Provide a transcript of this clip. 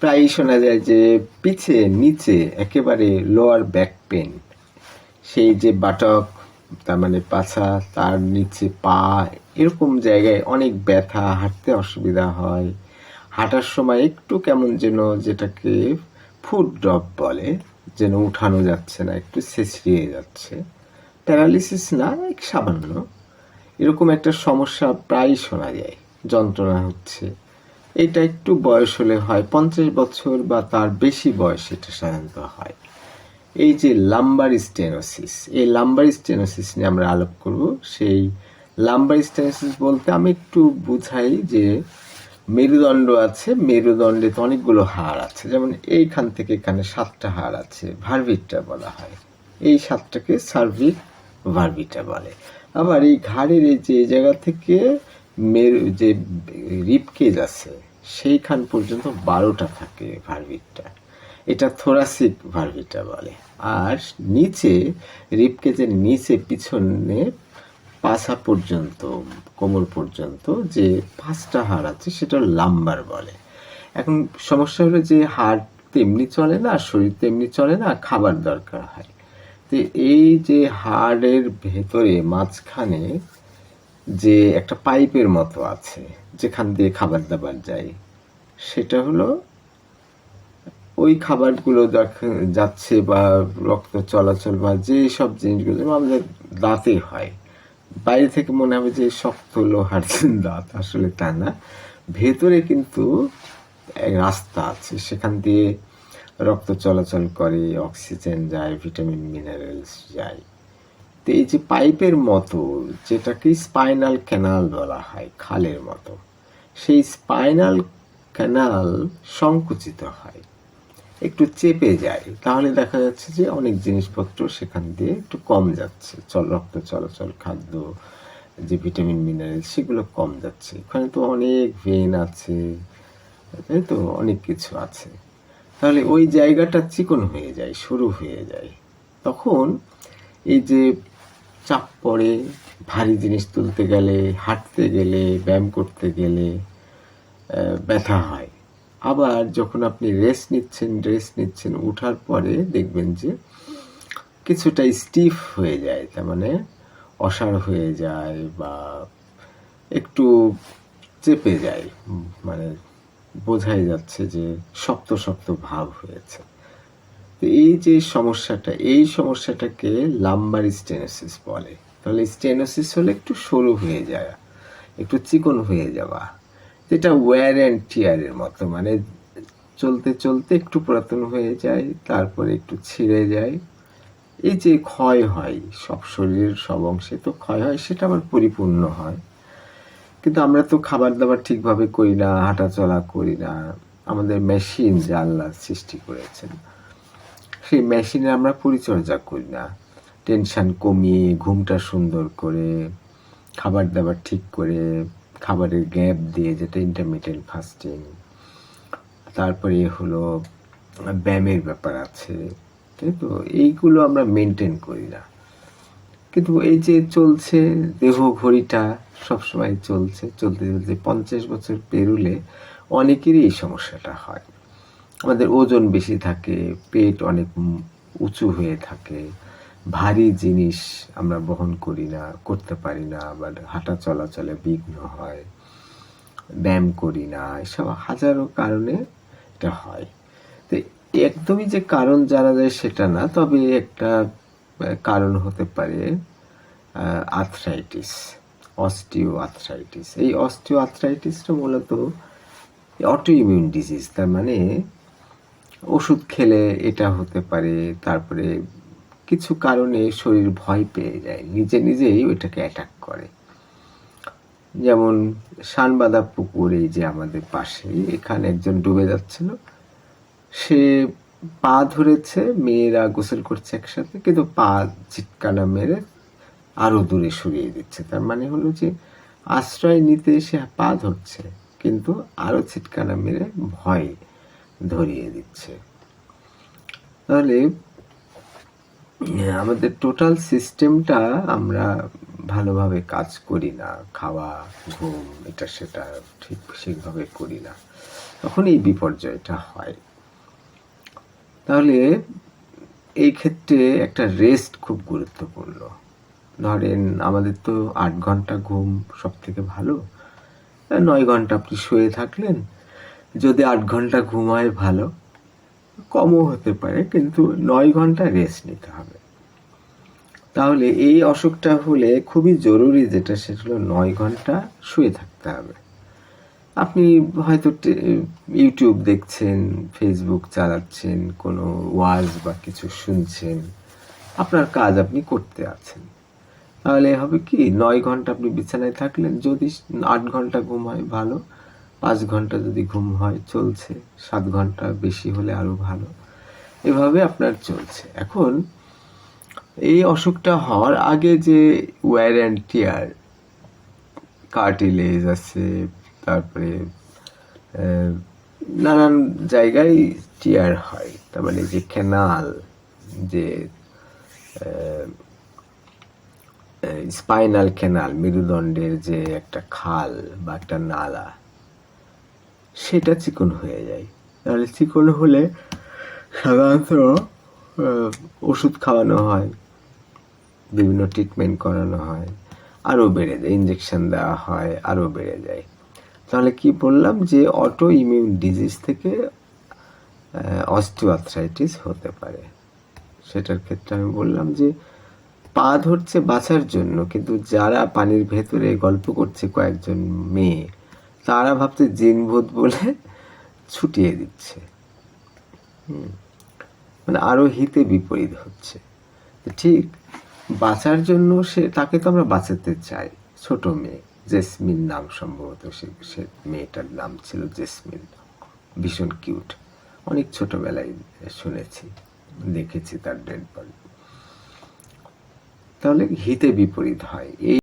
প্রায়ই শোনা যায় যে পিছে, নিচে, একেবারে লোয়ার ব্যাক পেন সেই যে বাটক, তার মানে পাছা, তার নিচে পা, এরকম জায়গায় অনেক ব্যথা, হাঁটতে অসুবিধা হয়। হাঁটার সময় একটু কেমন যেন যেটাকে ফুড ড্রপ বলে, যেন উঠানো যাচ্ছে না, একটু ছেঁচড়িয়ে যাচ্ছে। প্যারালিসিস না, এক সামান্য। এরকম একটা সমস্যা প্রায় শোনা যায়, যন্ত্রণা হচ্ছে। এটা একটু বয়স হলে হয়। পঞ্চাশ বছর বা তার বেশি বয়স এটা সাধারণত হয়। এই যে লাম্বার স্টেনোসিস, এই লাম্বার স্টেনোসিস নিয়ে আমরা আলোপ করব। সেই লাম্বার স্টেনোসিস বলতে আমি একটু বুঝাই যে মেরুদণ্ড আছে, মেরুদণ্ডে তো অনেকগুলো হাড় আছে। যেমন এইখান থেকে এখানে সাতটা হাড় আছে, ভার্ভিটটা বলা হয়। এই সাতটাকে সার্ভিক ভার্ভিটা বলে। আবার এই ঘাড়ের এই যে জায়গা থেকে মেরু, যে রিপকেজ আছে সেইখান পর্যন্ত বারোটা থাকে ভার্ভিটটা এটা থোরাসিক ভার্ভিটা বলে। আর নিচে, রিপকেজের নিচে পিছনে পাছা পর্যন্ত, কোমর পর্যন্ত যে পাঁচটা হাড় আছে সেটা লাম্বার বলে। এখন সমস্যা হলো যে হাড় তেমনি চলে না, শরীর তেমনি চলে না, খাবার দরকার হয়। তো এই যে হাড়ের ভেতরে মাঝখানে যে একটা পাইপের মতো আছে, যেখান দিয়ে খাবার দাবার যায়, সেটা হলো ওই খাবারগুলো যাচ্ছে বা রক্ত চলাচল বা যে সব জিনিসগুলো আমাদের দাঁতে হয়, বাইরে থেকে মনে হবে যে শক্ত লোহার দাঁত, আসলে তা না। ভেতরে কিন্তু রাস্তা আছে, সেখান দিয়ে রক্ত চলাচল করে, অক্সিজেন যায়, ভিটামিন, মিনারেলস যায়। তো এই যে পাইপের মতো, যেটাকে স্পাইনাল ক্যানাল বলা হয়, খালের মতো, সেই স্পাইনাল ক্যানাল সংকুচিত হয়। একটু চেপে যায়, তাহলে দেখা যাচ্ছে যে অনেক জিনিসপত্র সেখান দিয়ে একটু কম যাচ্ছে। চল, রক্ত, চলাচল, খাদ্য, যে ভিটামিন, মিনারেল, সেগুলো কম যাচ্ছে। ওখানে তো অনেক ভেন আছে, তাই তো? অনেক কিছু আছে। তাহলে ওই জায়গাটা চিকন হয়ে যায়, সরু হয়ে যায়। তখন এই যে চাপ পড়ে, ভারী জিনিস তুলতে গেলে, হাঁটতে গেলে, ব্যায়াম করতে গেলে ব্যথা হয়। আবার যখন আপনি রেস্ট নিচ্ছেন রেস্ট নিচ্ছেন, উঠার পরে দেখবেন যে কিছুটা স্টিফ হয়ে যায়, তার মানে অসাড় হয়ে যায় বা একটু চেপে যায়। মানে বোঝাই যাচ্ছে যে শক্ত শক্ত ভাব হয়েছে। তো এই যে সমস্যাটা, এই সমস্যাটাকে লাম্বার স্টেনোসিস বলে। তাহলে স্টেনোসিস হলে একটু সরু হয়ে যায় একটু চিকন হয়ে যাওয়া। যেটা ওয়্যার অ্যান্ড টিয়ারের মতো মানে চলতে চলতে একটু পুরাতন হয়ে যায়, তারপরে একটু ছিঁড়ে যায়। এই যে ক্ষয় হয়, সব শরীরের সব অংশে তো ক্ষয় হয়, সেটা আবার পরিপূর্ণ হয়। কিন্তু আমরা তো খাবার দাবার ঠিকভাবে করি না, হাঁটাচলা করি না। আমাদের মেশিন যে আল্লাহ সৃষ্টি করেছেন। সেই মেশিনে আমরা পরিচর্যা করি না। টেনশান কমিয়ে, ঘুমটা সুন্দর করে খাবার দাবার ঠিক করে, খাবারের গ্যাপ দিয়ে যেটা ইন্টারমিডিয়েন্ট ফাস্টিং তারপরে হলো, ব্যায়ামের ব্যাপার আছে। তো এইগুলো আমরা মেনটেন করি না। কিন্তু এই যে চলছে, দেহ ঘড়িটা সবসময় চলছে। চলতে চলতে পঞ্চাশ বছর পেরুলে অনেকেরই এই সমস্যাটা হয়। আমাদের ওজন বেশি থাকে, পেট অনেক উঁচু হয়ে থাকে, ভারী জিনিস আমরা বহন করি না, করতে পারি না, আবার হাঁটা চলাচলে বিঘ্ন হয়, ব্যায়াম করি না, এসব হাজারো কারণে এটা হয়। তো একদমই যে কারণ জানা যায় সেটা না, তবে একটা কারণ হতে পারে আর্থ্রাইটিস অস্টিও আর্থ্রাইটিস এই অস্টিও আর্থ্রাইটিসটা মূলত অটো ইমিউন ডিজিজ তার মানে ওষুধ খেলে এটা হতে পারে, তারপরে কিছু কারণে শরীর ভয় পেয়ে যায়, নিজে নিজেই ওইটাকে অ্যাটাক করে। যেমন শানবাদা পুকুর এই যে আমাদের পাশে, এখানে একজন ডুবে যাচ্ছিল। সে পা ধরেছে, মেয়েরা গোসল করছে একসাথে, কিন্তু পা চিটকানা মেরে আরও দূরে সরিয়ে দিচ্ছে। তার মানে হলো যে আশ্রয় নিতে এসে পা ধরছে, কিন্তু আরও ছিটকানা মেরে ভয় ধরিয়ে দিচ্ছে। তাহলে, আমাদের টোটাল সিস্টেমটা আমরা ভালোভাবে কাজ করি না। খাওয়া, ঘুম, এটা সেটা ঠিক সেভাবে করি না। তখন এই বিপর্যয়টা হয়। তাহলে, এই ক্ষেত্রে একটা রেস্ট খুব গুরুত্বপূর্ণ। ধরেন, আমাদের তো আট ঘণ্টা ঘুম সব থেকে ভালো। নয় ঘণ্টা আপনি শুয়ে থাকলেন যদি আট ঘণ্টা ঘুম হয় ভালো, কমও হতে পারে, কিন্তু নয় ঘণ্টা রেস্ট নিতে হবে। তাহলে এই অসুখটা হলে খুবই জরুরি যেটা, সেটা হলো নয় ঘণ্টা শুয়ে থাকতে হবে। আপনি হয়তো ইউটিউব দেখছেন ফেসবুক চালাচ্ছেন, কোনো ওয়াজ বা কিছু শুনছেন, আপনার কাজ আপনি করতে আছেন। তাহলে হবে কি, নয় ঘণ্টা আপনি বিছানায় থাকলেন, যদি আট ঘণ্টা ঘুম হয় ভালো পাঁচ ঘণ্টা যদি ঘুম হয়, চলছে। সাত ঘণ্টা বেশি হলে আরও ভালো। এভাবে আপনার চলছে। এখন এই অসুখটা হওয়ার আগে যে ওয়ার অ্যান্ড টিয়ার কার্টিলেজ আছে, তারপরে নানান জায়গায় টিয়ার হয়। তার মানে যে ক্যানাল যে স্পাইনাল ক্যানাল মেরুদণ্ডের যে একটা খাল বা একটা নালা সেটা চিকন হয়ে যায়। তাহলে চিকন হলে সাধারণত ওষুধ খাওয়ানো হয়, বিভিন্ন ট্রিটমেন্ট করানো হয়, আরও বেড়ে যায় ইঞ্জেকশন দেওয়া হয়, আরও বেড়ে যায়। তাহলে কি বললাম যে অটো ইমিউন ডিজিজ থেকে অস্টিওআর্থ্রাইটিস হতে পারে। সেটার ক্ষেত্রে আমি বললাম যে, পা ধরছে বাঁচার জন্য, কিন্তু যারা পানির ভেতরে গল্প করছে কয়েকজন মেয়ে তারা ভাবছে জিনভূত বলে ছুটিয়ে দিচ্ছে। মানে আরও হিতে বিপরীত হচ্ছে। ঠিক বাঁচার জন্য সে, তাকে তো আমরা বাঁচাতে চাই। ছোট মেয়ে, জেসমিন নাম সম্ভবত সে সে মেয়েটার নাম ছিল জেসমিন। ভীষণ কিউট। অনেক ছোটবেলায় শুনেছি, দেখেছি তার ডেড বডি। তাহলে হিতে বিপরীত হয়। এই